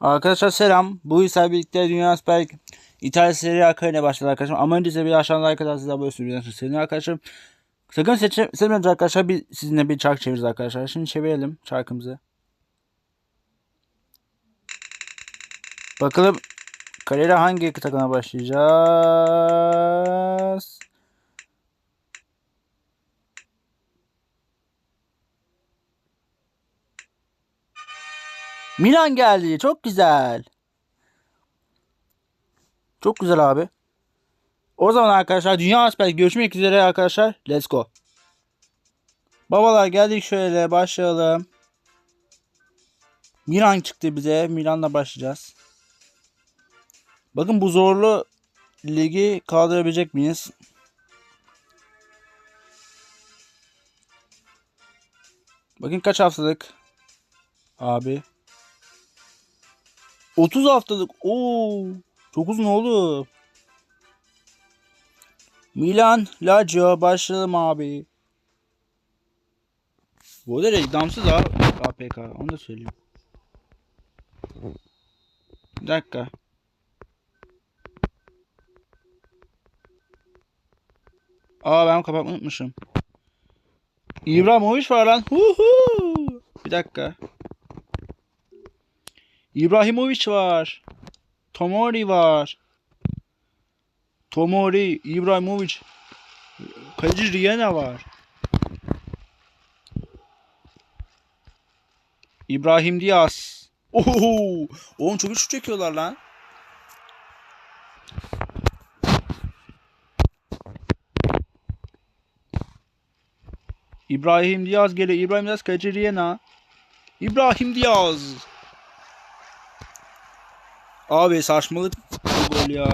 Arkadaşlar selam. Bu ise birlikte Dünya Süper Lig İtalya Serie A kariyerine başladı arkadaşlar. Ama önce size bir aşağıdan like atarsanız abone olursunuz. Senin arkadaşlar. Sakın seçmeyiniz arkadaşlar. Bir, sizinle bir çark çeviririz arkadaşlar. Şimdi çevirelim çarkımızı. Bakalım kariyere hangi takıma başlayacağız? Milan geldi. Çok güzel. Çok güzel abi. O zaman arkadaşlar Dünya Süper görüşmek üzere arkadaşlar. Let's go. Babalar geldik şöyle başlayalım. Milan çıktı bize. Milan'la başlayacağız. Bakın bu zorlu ligi kaldırabilecek miyiz? Bakın kaç haftalık abi. 30 haftalık. Oo, çok uzun oldu. Milan, Lazio başlayalım abi. Bu da reklamsız ha APK. Onu da söyleyeyim. Bir dakika. Aa ben kapatmayı unutmuşum. İbrahimovic var lan. Huhu. Bir dakika. İbrahimovic var. Tomori var. Tomori, İbrahimovic. Kaleci Riena var. İbrahim Diaz. Oho! Oğlum çok üçlük çekiyorlar lan. İbrahim Diaz geliyor. İbrahim Diaz kaleci Riena. İbrahim Diaz. Abi saçmalık bu gol ya.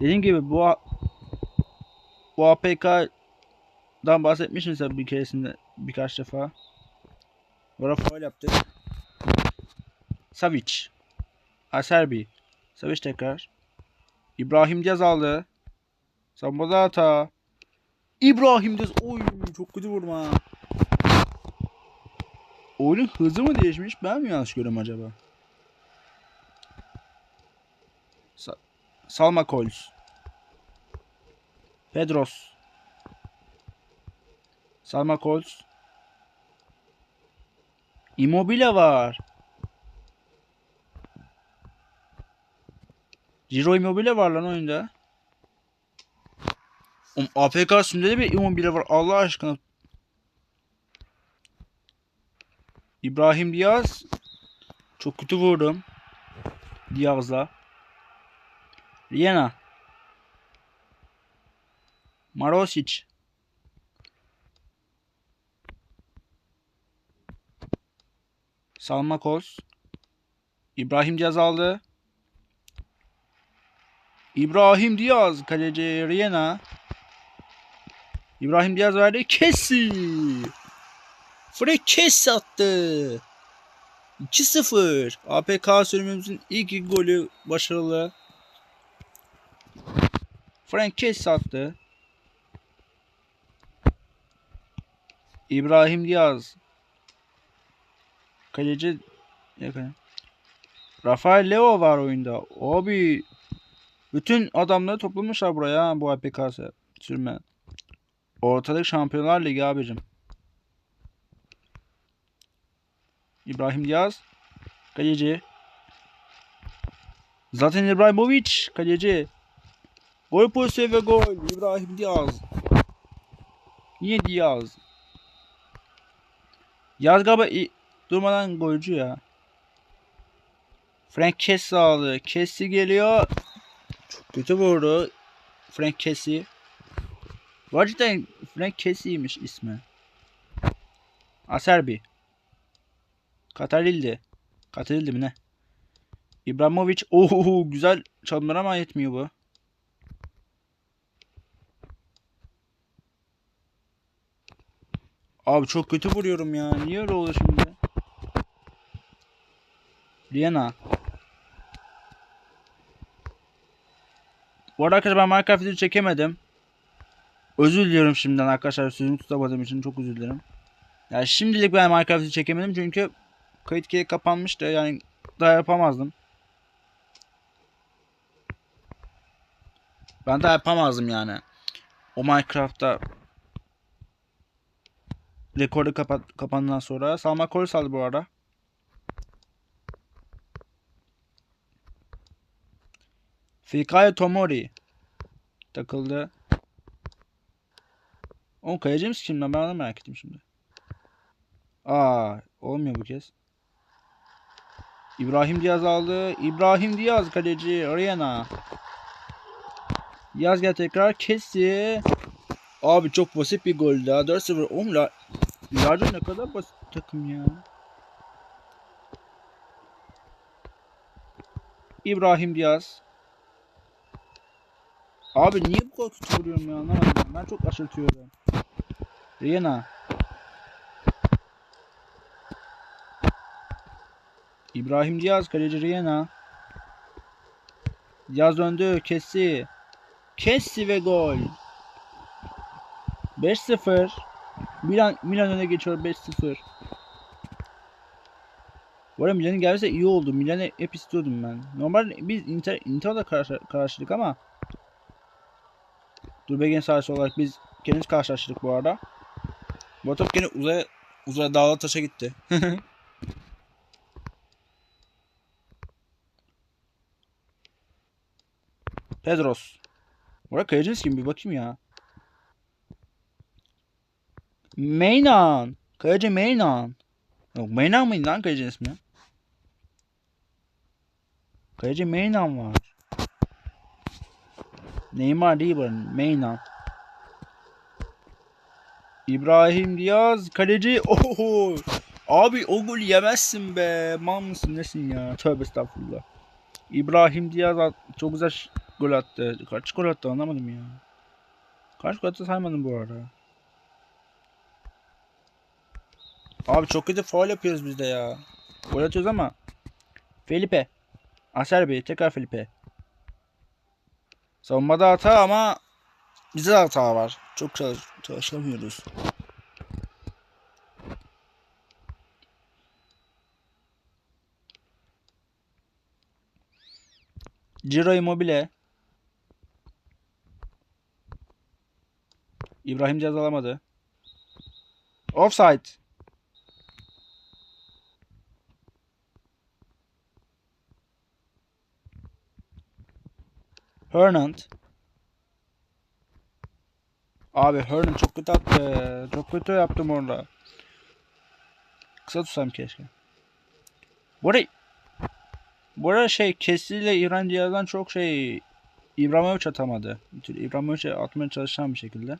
Dediğim gibi bu bu APK'dan bahsetmiştim size bir keresinde birkaç defa. Burada faul yaptık. Savic. Aserbi. Savic tekrar. İbrahim Diaz aldı. Sambozata. İbrahim Diaz. Oy çok kötü vurma. Oyunun hızı mı değişmiş? Ben mi yanlış görüyorum acaba? Salma Cols. Pedros. Salma Cols. Immobile var. Ciro Immobile var lan oyunda. Oğlum AFK üstünde de bir Immobile var Allah aşkına. İbrahim Diaz. Çok kötü vurdum. Diaz'la. Riena. Marosic. Salma Kos. İbrahim Diaz aldı. İbrahim Diaz kaleci Riena. İbrahim Diaz verdi. Kessi. Free Kessi attı. 2-0. APK sürümümüzün ilk golü başarılı. Frank Kessi attı. İbrahim Diaz. Kaleci. Rafael Leo var oyunda. Abi bütün adamları toplamışlar buraya bu APKS sürme. Ortalık Şampiyonlar Ligi abicim. İbrahim Diaz. Kaleci. Zaten İbrahimovic. Kaleci. Gol pozisyonu ve gol. İbrahim Diaz. Niye Diaz? Yaz galiba durmadan golcü ya. Frank Kessi aldı. Kessi geliyor. Çok kötü vurdu. Frank Kessi. Gerçekten Frank Kessi'ymiş ismi. Aserbi. Katarildi. Katarildi mi ne? İbrahimovic. Oo güzel çalımlar ama yetmiyor bu. Abi çok kötü vuruyorum ya. Niye öyle oluyor şimdi? Rihanna. Bu arada arkadaşlar ben Minecraft videosu çekemedim. Özür diliyorum şimdiden arkadaşlar sözümü tutamadığım için çok özür dilerim. Yani şimdilik ben Minecraft videosu çekemedim çünkü kayıt kere kapanmıştı yani daha yapamazdım. Ben daha yapamazdım yani. O Minecraft'ta rekoru kapat kapandıktan sonra Salma Korsal bu arada. Fikayo Tomori takıldı. O kayacağımız kim lan ben onu merak ettim şimdi. Aa olmuyor bu kez. İbrahim Diaz aldı. İbrahim Diaz kaleci Ariana. Diaz gel tekrar kesti. Abi çok basit bir gol daha. 4-0. Oğlum Larca ne kadar basit takım ya. İbrahim Diaz. Abi niye bu kadar kötü vuruyorum ya anlamadım. ben. Ben çok aşırtıyorum. Rihanna. İbrahim Diaz kaleci Rihanna. Diaz döndü. Kesti. Kesti ve gol. 5-0. Milan, Milan öne geçiyor 5-0. Bu arada Milan'ın gelmesi iyi oldu. Milan'ı hep istiyordum ben. Normal biz Inter, Inter'la karşı, karşıladık ama Durbegen sahası olarak biz kendimiz karşılaştık bu arada. Bu top gene uzaya uzaya dağla taşa gitti. Pedros. Orada kayacağız kim bir bakayım ya. Meynan. Kayacı Meynan. Yok Meynan mıydı lan kayacı ismi? Kayacı Meynan var. Neymar değil bu. Meynan. İbrahim Diaz kaleci. Oho. Abi o golü yemezsin be. Mal mısın nesin ya? Tövbe estağfurullah. İbrahim Diaz at- çok güzel gol attı. Kaç gol attı anlamadım ya. Kaç gol attı saymadım bu arada. Abi çok kötü faul yapıyoruz biz de ya. Gol atıyoruz ama. Felipe. Acerbi tekrar Felipe. Savunmada hata ama bize de hata var. Çok çalış çalışamıyoruz. Ciro Immobile. İbrahim Caz alamadı. Offside. Hernand. Abi Hernand çok kötü attı. Çok kötü yaptım orada. Kısa tutsam keşke. Bu arada, bu arada şey Kesli'yle İran Diyaz'dan çok şey İbrahimovic atamadı. İbrahimovic'e atmaya çalışan bir şekilde.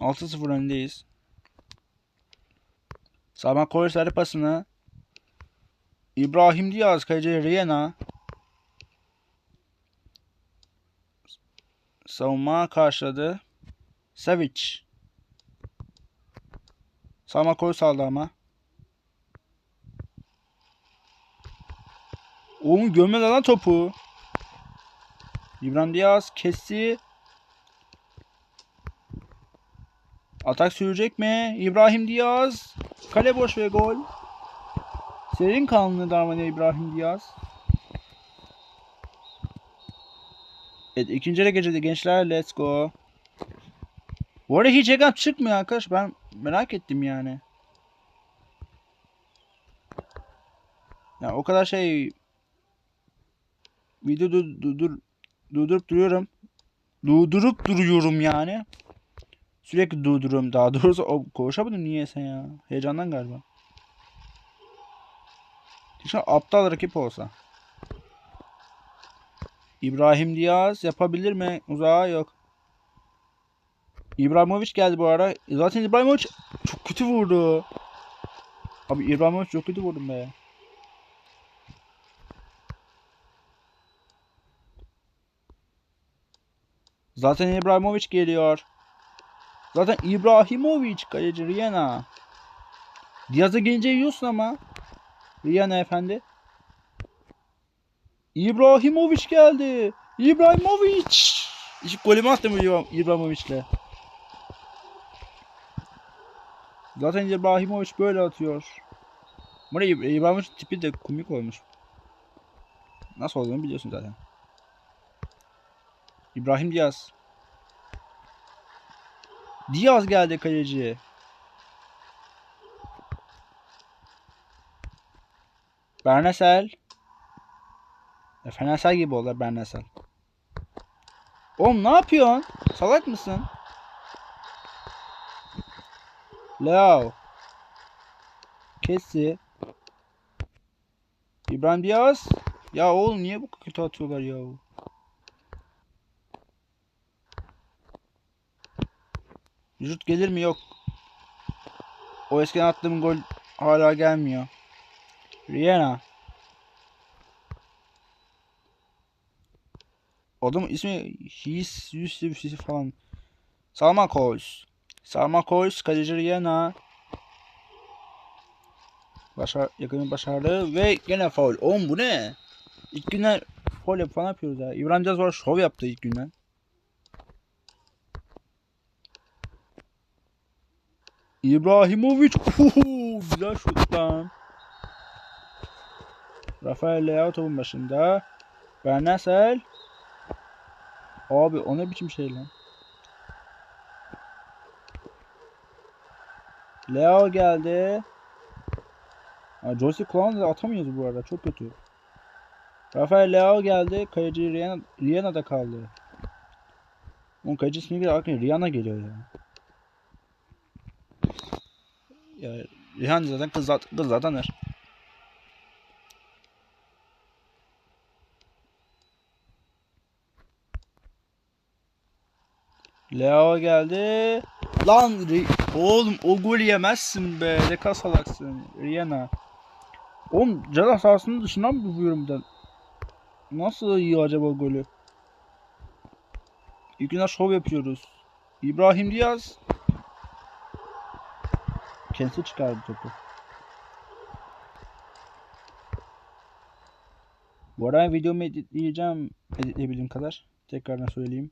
Altı sıfır öndeyiz. Salman Koyur sarı pasını. İbrahim Diaz kaleci Riena. Savunma karşıladı. Savic. Salman Koyur saldı ama. Oğlum gömmedi lan topu. İbrahim Diaz kesti. Atak sürecek mi? İbrahim Diaz. Kale boş ve gol. Serin kanlı darmane İbrahim Diaz. Evet ikinci yere geçildi gençler let's go. Bu arada hiç ekran çıkmıyor arkadaş ben merak ettim yani. Ya o kadar şey video dur, dur, durdurup duruyorum. Durdurup duruyorum yani. Sürekli durduruyorum daha doğrusu o konuşamadım niyeyse ya. Heyecandan galiba. Keşke aptal rakip olsa. İbrahim Diaz yapabilir mi? Uzağa yok. İbrahimovic geldi bu ara. Zaten İbrahimovic çok kötü vurdu. Abi İbrahimovic çok kötü vurdum be. Zaten İbrahimovic geliyor. Zaten İbrahimovic kaleci Rihanna. Diaz'a gelince yiyorsun ama. Rihanna efendi. İbrahimovic geldi. İbrahimovic. İlk golümü attım İbra- İbrahimovic'le. Zaten İbrahimovic böyle atıyor. Bu ne İb- İbrahimovic tipi de komik olmuş. Nasıl olduğunu biliyorsun zaten. İbrahim Diaz. Diaz geldi kaleci. Bernasel. Fenersel gibi oldu Bernasel. Oğlum ne yapıyorsun? Salak mısın? Leo. Kesi. İbrahim Diaz. Ya oğlum niye bu kötü atıyorlar ya? Vücut gelir mi? Yok. O eskiden attığım gol hala gelmiyor. Rihanna. Adam ismi His Yusuf falan. Salman Koys. Salman Koys kaleci Rihanna. Başar, yakını başardı ve gene faul. Oğlum bu ne? İlk günler faul yap falan yapıyoruz ya. İbrahim Caz var şov yaptı ilk günden. İbrahimovic. Uhu, güzel şut lan. Rafael Leao topun başında. Bernasel. Abi o ne biçim şey lan. Leo geldi. Ha, joystick kullanınca atamıyoruz bu arada. Çok kötü. Rafael Leao geldi. Kaleci Rihanna, Rihanna da kaldı. Onun kaleci ismi. Aklıma Rihanna geliyor ya. Ya Rihanna zaten kız, zat- kız zaten er. Leo geldi. Lan oğlum o golü yemezsin be. Ne kasalaksın. Rihanna. Oğlum ceza sahasının dışından mı vuruyorum ben? Nasıl yiyor acaba golü? İlk şov yapıyoruz. İbrahim Diaz. Kendisi çıkardı topu. Bu arada videomu editleyeceğim editleyebildiğim kadar. Tekrardan söyleyeyim.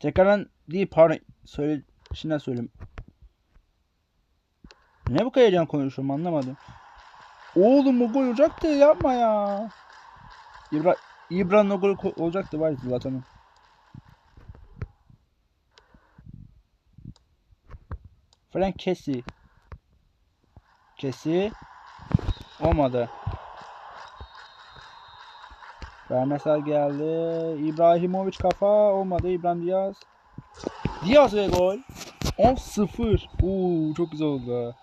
Tekrardan değil pardon. Söyle, şimdiden söyleyeyim. Ne bu kadar heyecan konuşuyorum anlamadım. Oğlum o gol olacaktı yapma ya. İbra İbrahim'in o gol olacaktı var Zlatan'ın. Frank Kessi. Kessi. Olmadı. Bernasel geldi. İbrahimovic kafa olmadı. İbrahim Diaz. Diaz ve gol. 10-0. Uuu çok güzel oldu.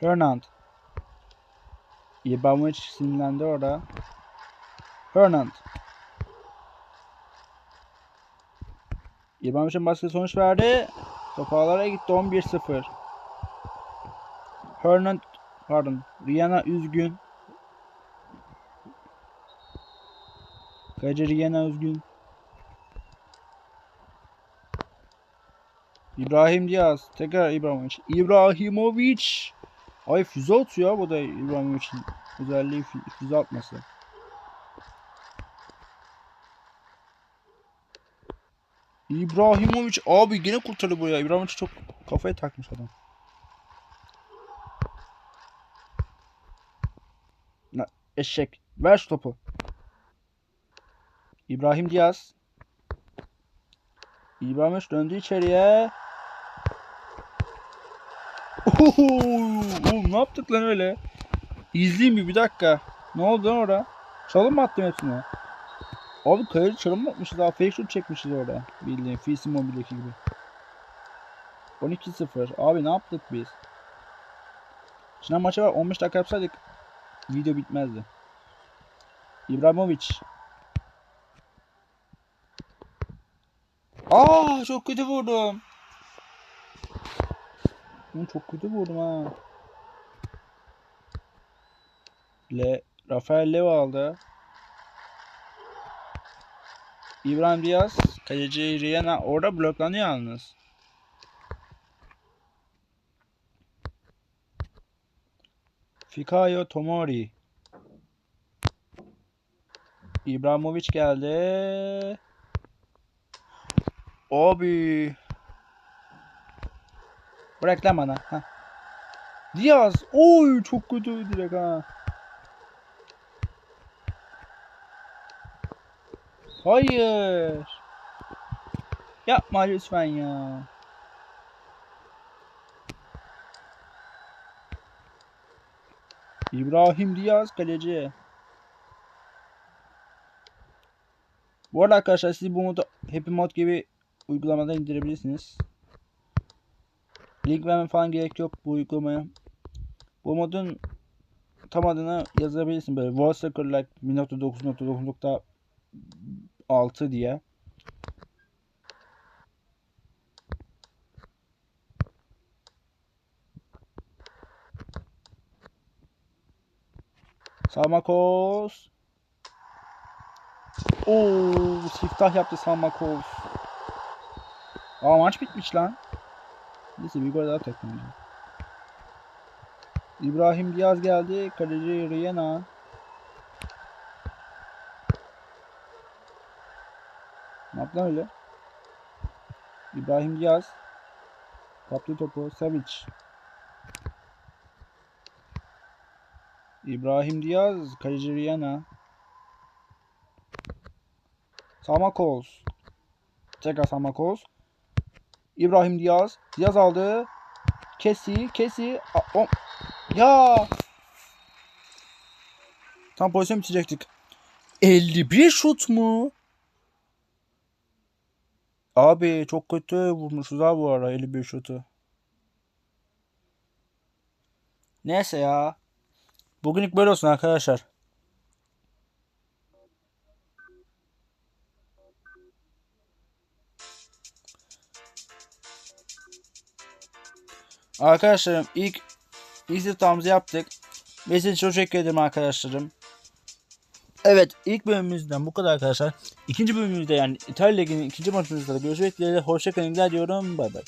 Hernand. İbrahimovic sinirlendi orada. Hernand. İbrahimovic'in baskı sonuç verdi. Top ağlara gitti 11-0. Hernand pardon. Rihanna üzgün. Kaleci Rihanna üzgün. İbrahim Diaz. Tekrar İbrahimovic. İbrahimovic. Ay füze atıyor bu da İbrahimovic'in özelliği fü- füze atması. İbrahimovic abi yine kurtardı bu ya. İbrahimovic çok kafaya takmış adam. Na, eşek. Ver şu topu. İbrahim Diaz. İbrahimovic döndü içeriye. Oho, oğlum ne yaptık lan öyle? İzleyeyim bir bir dakika. Ne oldu lan orada? Çalım mı attım hepsine? Abi kaleci çalım mı atmışız daha fake shoot çekmişiz orada. Bildiğin Fisi Mobile'deki gibi. 12-0. Abi ne yaptık biz? Şimdi maça var 15 dakika yapsaydık video bitmezdi. İbrahimovic. Aa çok kötü vurdum. Oğlum çok kötü vurdum ha. Le Rafael Leo aldı. İbrahim Diaz, kaleci Rihanna orada bloklanıyor yalnız. Fikayo Tomori. İbrahimovic geldi. Abi. Bırak lan bana. Heh. Diaz. Oy çok kötü direkt ha. Hayır. Yapma lütfen ya. İbrahim Diaz kaleci. Bu arada arkadaşlar siz bu modu Happy Mod gibi uygulamadan indirebilirsiniz. Link vermem falan gerek yok bu uygulamaya. Bu modun tam adını yazabilirsin böyle Warsacker like 1.9.9.6 diye. Salmakos. Oo, siftah yaptı Salmakos. Aa maç bitmiş lan. Neyse bir gol daha takılmayacak. İbrahim Diaz geldi. Kaleci Riena. Ne yaptı lan öyle? İbrahim Diaz. Kaptı topu. Savic. İbrahim Diaz. Kaleci Riena. Samakos. Tekrar Samakos. İbrahim Diaz. Diaz aldı. Kesi. Kesi. Ya. Tam pozisyon bitecektik. 51 şut mu? Abi çok kötü vurmuşuz ha bu ara 51 şutu. Neyse ya. Bugünlük böyle olsun arkadaşlar. Arkadaşlarım ilk istihdamımızı yaptık. Ve size çok teşekkür ederim arkadaşlarım. Evet ilk bölümümüzden bu kadar arkadaşlar. İkinci bölümümüzde yani İtalya Ligi'nin ikinci maçımızda da görüşmek dileğiyle. Hoşçakalın diyorum. Bay bay.